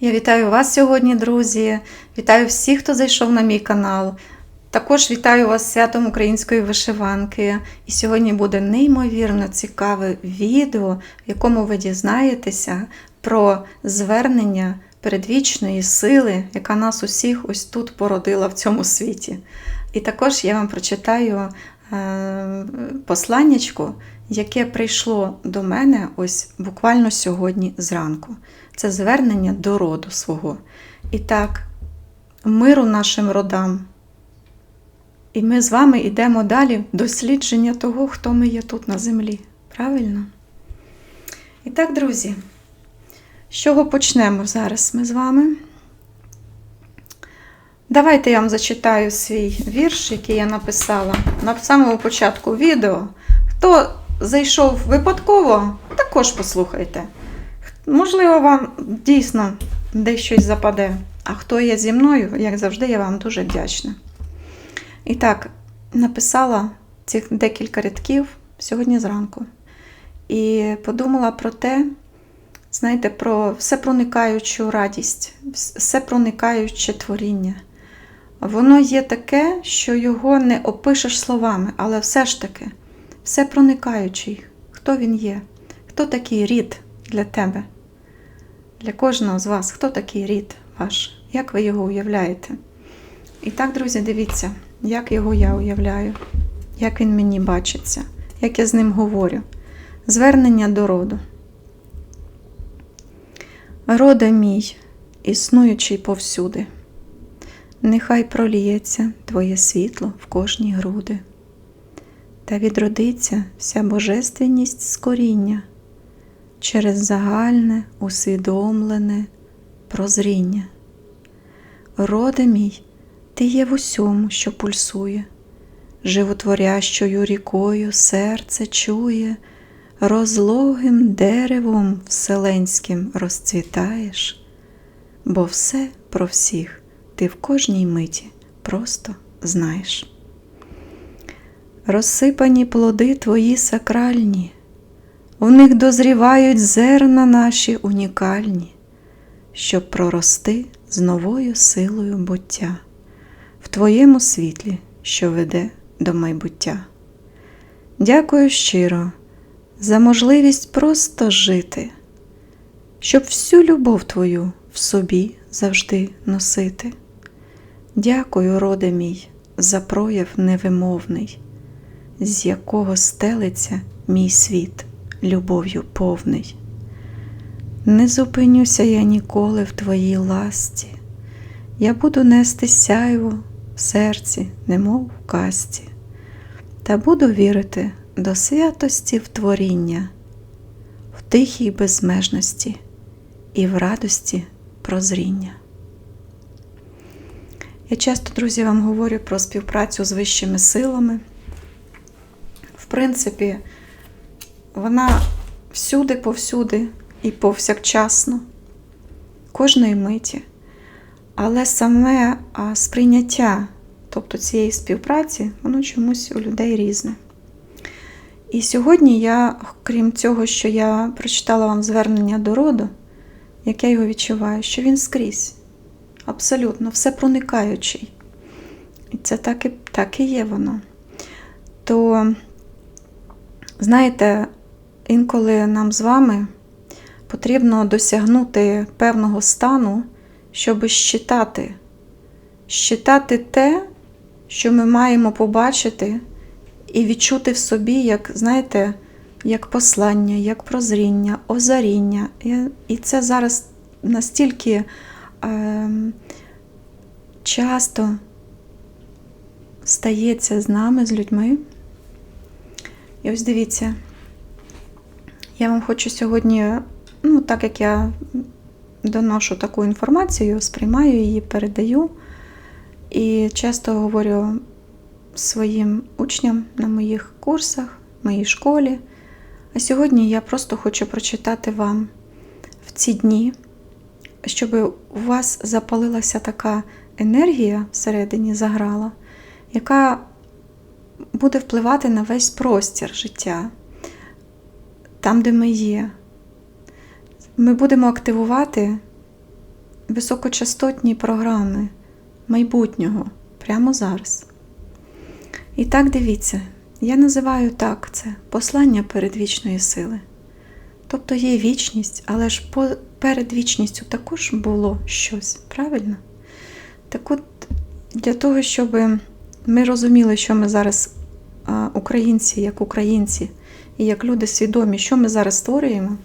Я вітаю вас сьогодні, друзі. Вітаю всіх, хто зайшов на мій канал. Також вітаю вас святом української вишиванки. І сьогодні буде неймовірно цікаве відео, в якому ви дізнаєтеся про звернення передвічної сили, яка нас усіх ось тут породила в цьому світі. І також я вам прочитаю е, посланнячко, яке прийшло до мене ось буквально сьогодні зранку. Це звернення до роду свого. І так, миру нашим родам. І ми з вами йдемо далі в дослідження того, хто ми є тут на землі. Правильно? І так, друзі, з чого почнемо зараз ми з вами? Давайте я вам зачитаю свій вірш, який я написала на самому початку відео. Хто зайшов випадково, також послухайте. Можливо, вам дійсно десь щось западе. А хто є зі мною, як завжди, я вам дуже вдячна. І так, написала цих декілька рядків сьогодні зранку. І подумала про те, знаєте, про всепроникаючу радість, всепроникаюче творіння. Воно є таке, що його не опишеш словами, але все ж таки, всепроникаючий. Хто він є? Хто такий рід для тебе? Для кожного з вас, хто такий рід ваш? Як ви його уявляєте? І так, друзі, дивіться, як його я уявляю, як він мені бачиться, як я з ним говорю. Звернення до роду. Роде мій, існуючий повсюди, нехай проліється Твоє світло в кожній груди, та відродиться вся божественність з коріння через загальне, усвідомлене прозріння. Роде мій, ти є в усьому, що пульсує, животворящою рікою серце чує, розлогим деревом вселенським розцвітаєш, бо все про всіх ти в кожній миті просто знаєш. Розсипані плоди твої сакральні, у них дозрівають зерна наші унікальні, щоб прорости з новою силою буття в Твоєму світлі, що веде до майбуття. Дякую щиро за можливість просто жити, щоб всю любов Твою в собі завжди носити. Дякую, роде мій, за прояв невимовний, з якого стелиться мій світ любов'ю повний. Не зупинюся я ніколи в Твоїй ласті, я буду нести сяйво в серці, немов в касті, та буду вірити до святості в творіння, в тихій безмежності і в радості прозріння. Я часто, друзі, вам говорю про співпрацю з вищими силами. В принципі, вона всюди, повсюди і повсякчасно, кожної миті. Але саме сприйняття, тобто цієї співпраці, воно чомусь у людей різне. І сьогодні я, крім цього, що я прочитала вам звернення до роду, як я його відчуваю, що він скрізь, абсолютно, все проникаючий. І це так і, так і є воно. То, знаєте, інколи нам з вами потрібно досягнути певного стану, щоб щитати, щитати те, що ми маємо побачити і відчути в собі, як, знаєте, як послання, як прозріння, озаріння. І це зараз настільки е, часто стається з нами, з людьми. І ось дивіться, я вам хочу сьогодні, ну, так як я доношу таку інформацію, сприймаю її, передаю. І часто говорю своїм учням на моїх курсах, моїй школі. А сьогодні я просто хочу прочитати вам в ці дні, щоб у вас запалилася така енергія всередині заграла, яка буде впливати на весь простір життя, там, де ми є. Ми будемо активувати високочастотні програми майбутнього прямо зараз. І так дивіться, я називаю так це послання передвічної сили. Тобто є вічність, але ж перед вічністю також було щось, правильно? Так от, для того, щоб ми розуміли, що ми зараз, українці, як українці, і як люди свідомі, що ми зараз створюємо,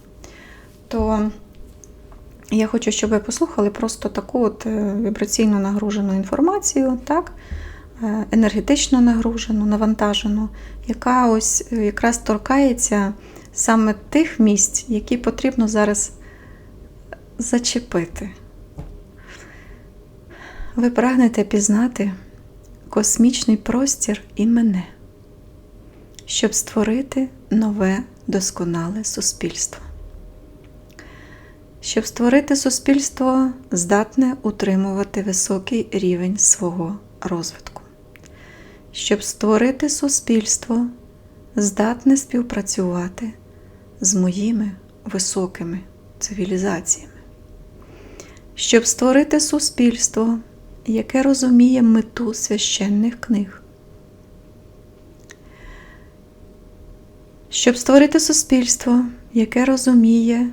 то я хочу, щоб ви послухали просто таку от е, вібраційно нагружену інформацію, так? е, енергетично нагружену, навантажену, яка ось е, якраз торкається саме тих місць, які потрібно зараз зачепити. Ви прагнете пізнати космічний простір і мене, щоб створити нове досконале суспільство. Щоб створити суспільство, здатне утримувати високий рівень свого розвитку. Щоб створити суспільство, здатне співпрацювати з моїми високими цивілізаціями. Щоб створити суспільство, яке розуміє мету священних книг. Щоб створити суспільство, яке розуміє,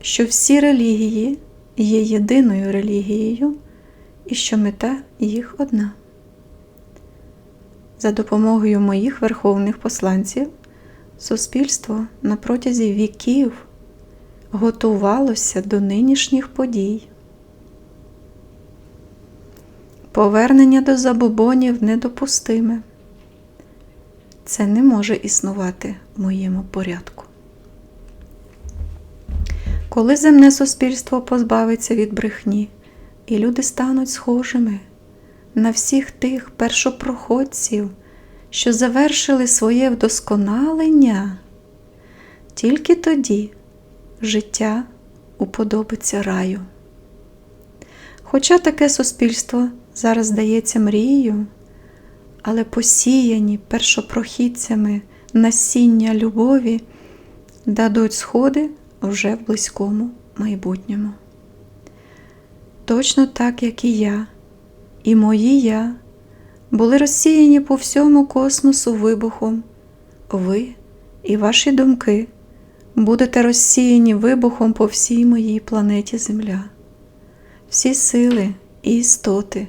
що всі релігії є єдиною релігією і що мета їх одна. За допомогою моїх верховних посланців суспільство на протязі віків готувалося до нинішніх подій. Повернення до забобонів недопустиме. Це не може існувати в моєму порядку. Коли земне суспільство позбавиться від брехні, і люди стануть схожими на всіх тих першопроходців, що завершили своє вдосконалення, тільки тоді життя уподобиться раю. Хоча таке суспільство зараз здається мрією, але посіяні першопрохідцями насіння любові дадуть сходи вже в близькому майбутньому. Точно так, як і я, і мої я були розсіяні по всьому космосу вибухом, ви і ваші думки будете розсіяні вибухом по всій моїй планеті Земля. Всі сили і істоти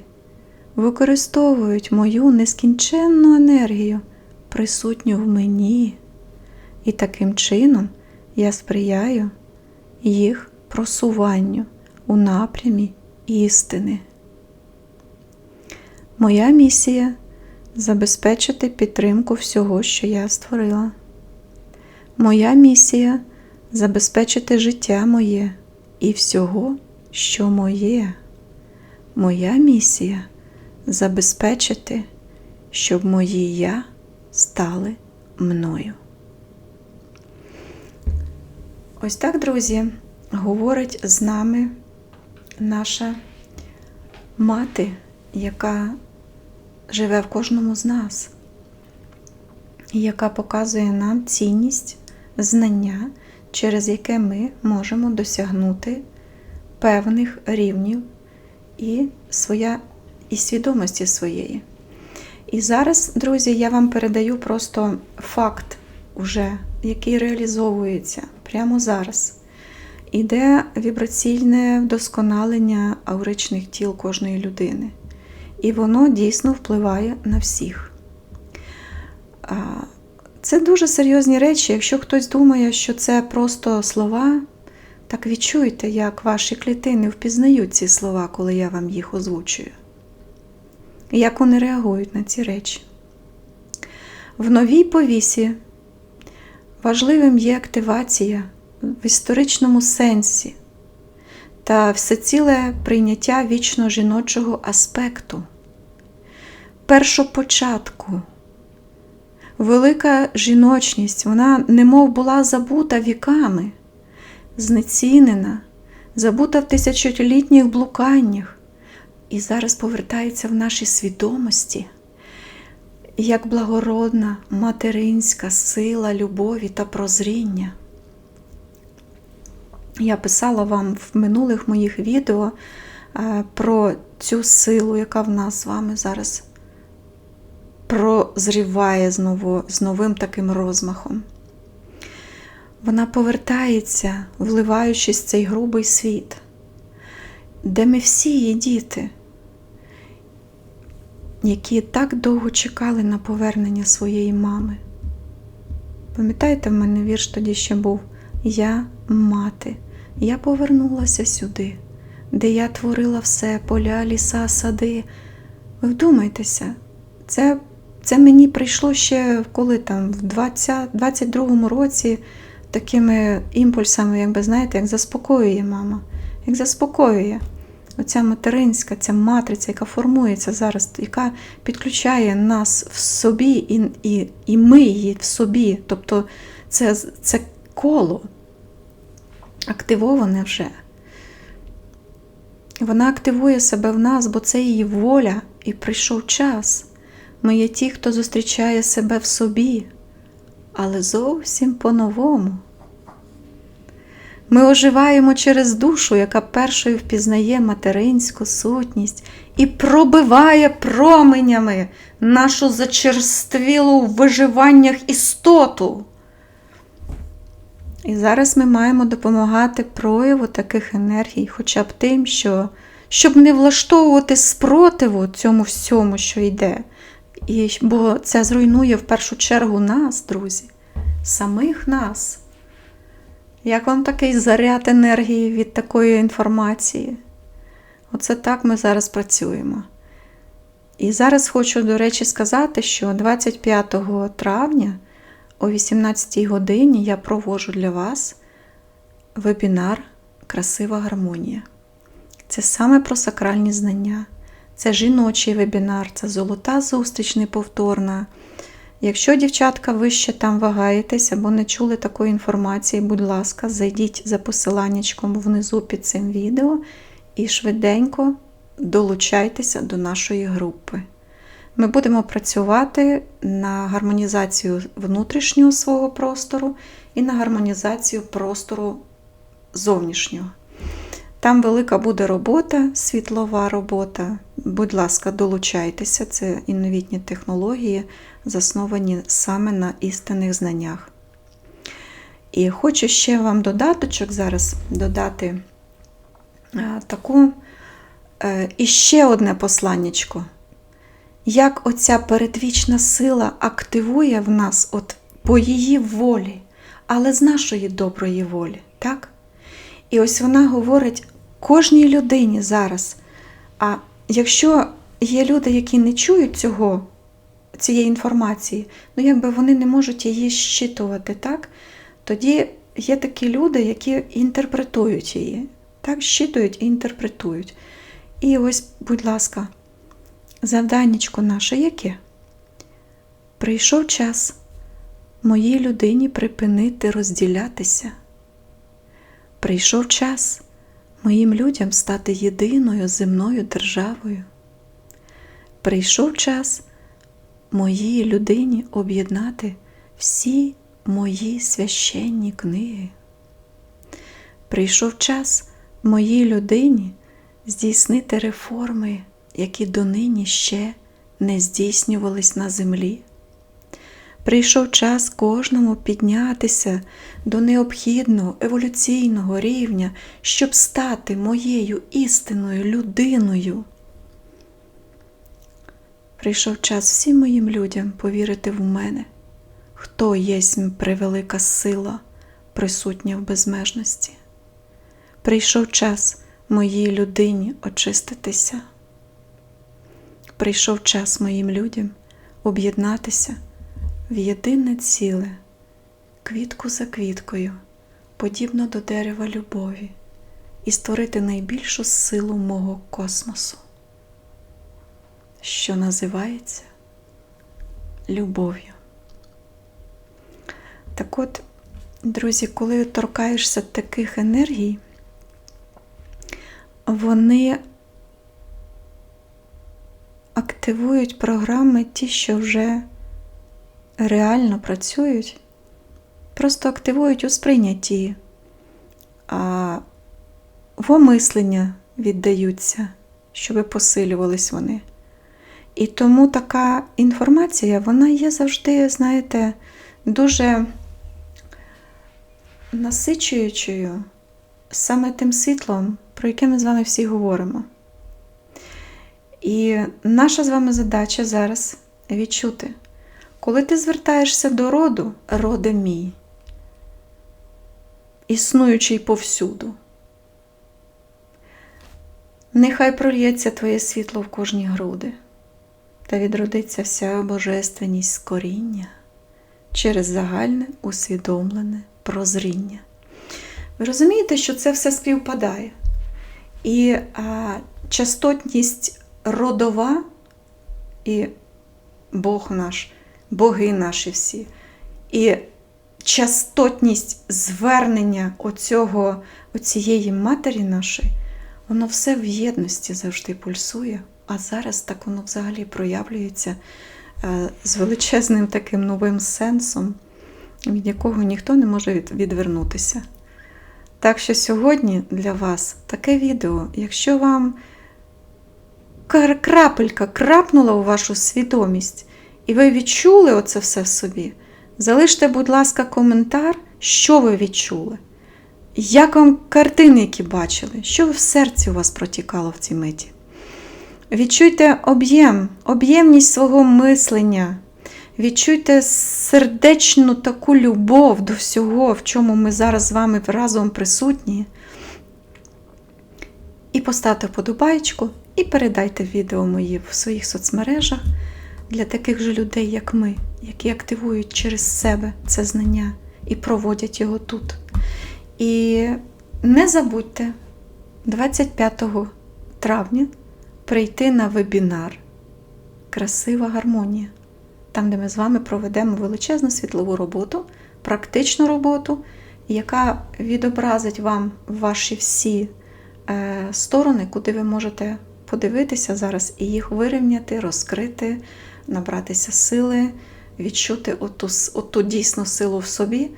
використовують мою нескінченну енергію, присутню в мені, і таким чином я сприяю їх просуванню у напрямі істини. Моя місія забезпечити підтримку всього, що я створила. Моя місія забезпечити життя моє і всього, що моє. Моя місія забезпечити, щоб мої я стали мною. Ось так, друзі, говорить з нами наша мати, яка живе в кожному з нас, яка показує нам цінність знання, через яке ми можемо досягнути певних рівнів і, своя, і свідомості своєї. І зараз, друзі, я вам передаю просто факт, уже, який реалізовується прямо зараз. Іде вібраційне вдосконалення ауричних тіл кожної людини. І воно дійсно впливає на всіх. Це дуже серйозні речі. Якщо хтось думає, що це просто слова, так відчуйте, як ваші клітини впізнають ці слова, коли я вам їх озвучую. Як вони реагують на ці речі. В новій повісі важливим є активація в історичному сенсі та всеціле прийняття вічно жіночого аспекту, першопочатку. Велика жіночність, вона немов була забута віками, знецінена, забута в тисячолітніх блуканнях, і зараз повертається в нашій свідомості як благородна материнська сила любові та прозріння. Я писала вам в минулих моїх відео е, про цю силу, яка в нас з вами зараз прозріває знову, з новим таким розмахом. Вона повертається, вливаючись в цей грубий світ, де ми всі є діти, які так довго чекали на повернення своєї мами. Пам'ятаєте, в мене вірш тоді ще був Я мати, я повернулася сюди, де я творила все, поля, ліса, сади. Ви вдумайтеся, це це мені прийшло ще коли там, в 20, 22-му році такими імпульсами, якби знаєте, як заспокоює мама, як заспокоює. Оця материнська, ця матриця, яка формується зараз, яка підключає нас в собі, і і, і ми її в собі. Тобто це, це коло активоване вже. Вона активує себе в нас, бо це її воля, і прийшов час. Ми є ті, хто зустрічає себе в собі, але зовсім по-новому. Ми оживаємо через душу, яка першою впізнає материнську сутність і пробиває променями нашу зачерствілу в виживаннях істоту. І зараз ми маємо допомагати прояву таких енергій, хоча б тим, що, щоб не влаштовувати спротиву цьому всьому, що йде. І, Бо це зруйнує в першу чергу нас, друзі, самих нас. Як вам такий заряд енергії від такої інформації? Оце так ми зараз працюємо. І зараз хочу, до речі, сказати, що 25 травня о 18 годині я проводжу для вас вебінар Красива гармонія. Це саме про сакральні знання. Це жіночий вебінар, це золота зустріч неповторна. Якщо, дівчатка, ви ще там вагаєтесь або не чули такої інформації, будь ласка, зайдіть за посиланнячком внизу під цим відео і швиденько долучайтеся до нашої групи. Ми будемо працювати на гармонізацію внутрішнього свого простору і на гармонізацію простору зовнішнього. Там велика буде робота, світлова робота. Будь ласка, долучайтеся, це інновітні технології, засновані саме на істинних знаннях. І хочу ще вам додаточок зараз додати е, таку е, і ще одне посланнячко. Як оця передвічна сила активує в нас от по її волі, але з нашої доброї волі. так? І ось вона говорить кожній людині зараз. А якщо є люди, які не чують цього, цієї інформації, ну якби вони не можуть її щитувати, так? тоді є такі люди, які інтерпретують її, так, щитують і інтерпретують. І ось, будь ласка, завданнячко наше яке? Прийшов час моїй людині припинити розділятися. Прийшов час моїм людям стати єдиною земною державою. Прийшов час моїй людині об'єднати всі мої священні книги. Прийшов час моїй людині здійснити реформи, які донині ще не здійснювались на землі. Прийшов час кожному піднятися до необхідного еволюційного рівня, щоб стати моєю істинною людиною. Прийшов час всім моїм людям повірити в мене, хто єсмь превелика сила, присутня в безмежності. Прийшов час моїй людині очиститися. Прийшов час моїм людям об'єднатися в єдине ціле, квітку за квіткою, подібно до дерева любові, і створити найбільшу силу мого космосу, що називається любов'ю. Так от, друзі, коли торкаєшся таких енергій, вони активують програми ті, що вже реально працюють, просто активують у сприйнятті. а, в омислення віддаються, щоб посилювались вони. І тому така інформація, вона є завжди, знаєте, дуже насичуючою саме тим світлом, про яке ми з вами всі говоримо. І наша з вами задача зараз відчути, коли ти звертаєшся до роду, роде мій, існуючий повсюду. Нехай прольється твоє світло в кожні груди, та відродиться вся божественність коріння через загальне усвідомлене прозріння. Ви розумієте, що це все співпадає. І а, частотність родова і Бог наш, боги наші всі, і частотність звернення оцього, оцієї матері нашої, воно все в єдності завжди пульсує, а зараз так воно взагалі проявлюється е, з величезним таким новим сенсом, від якого ніхто не може відвернутися. Так що сьогодні для вас таке відео, якщо вам крапелька крапнула у вашу свідомість, і ви відчули оце все в собі, залиште, будь ласка, коментар, що ви відчули. Як вам картини, які бачили, що в серці у вас протікало в цій миті? Відчуйте об'єм, об'ємність свого мислення. Відчуйте сердечну таку любов до всього, в чому ми зараз з вами разом присутні. І поставте вподобайку, і передайте відео мої в своїх соцмережах для таких же людей, як ми, які активують через себе це знання і проводять його тут. І не забудьте 25 травня прийти на вебінар Красива гармонія, там, де ми з вами проведемо величезну світлову роботу, практичну роботу, яка відобразить вам ваші всі е, сторони, куди ви можете подивитися зараз і їх вирівняти, розкрити, набратися сили, відчути оту, оту дійсну силу в собі.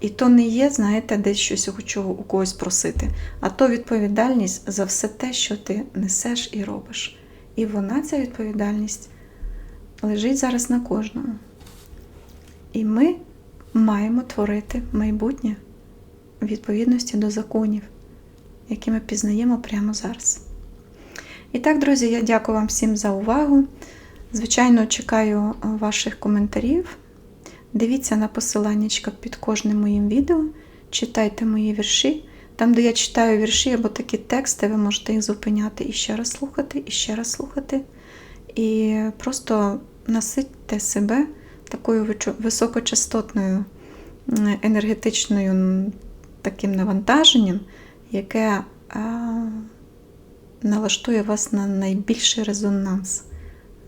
І то не є, знаєте, десь щось у чого у когось просити, а то відповідальність за все те, що ти несеш і робиш. І вона, ця відповідальність, лежить зараз на кожному. І ми маємо творити майбутнє у відповідності до законів, які ми пізнаємо прямо зараз. І так, друзі, я дякую вам всім за увагу. Звичайно, чекаю е, ваших коментарів. Дивіться на посиланнячка під кожним моїм відео, читайте мої вірші. Там, де я читаю вірші або такі тексти, ви можете їх зупиняти і ще раз слухати, і ще раз слухати. І просто наситьте себе такою високочастотною енергетичною таким навантаженням, яке а, налаштує вас на найбільший резонанс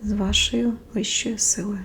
з вашою вищою силою.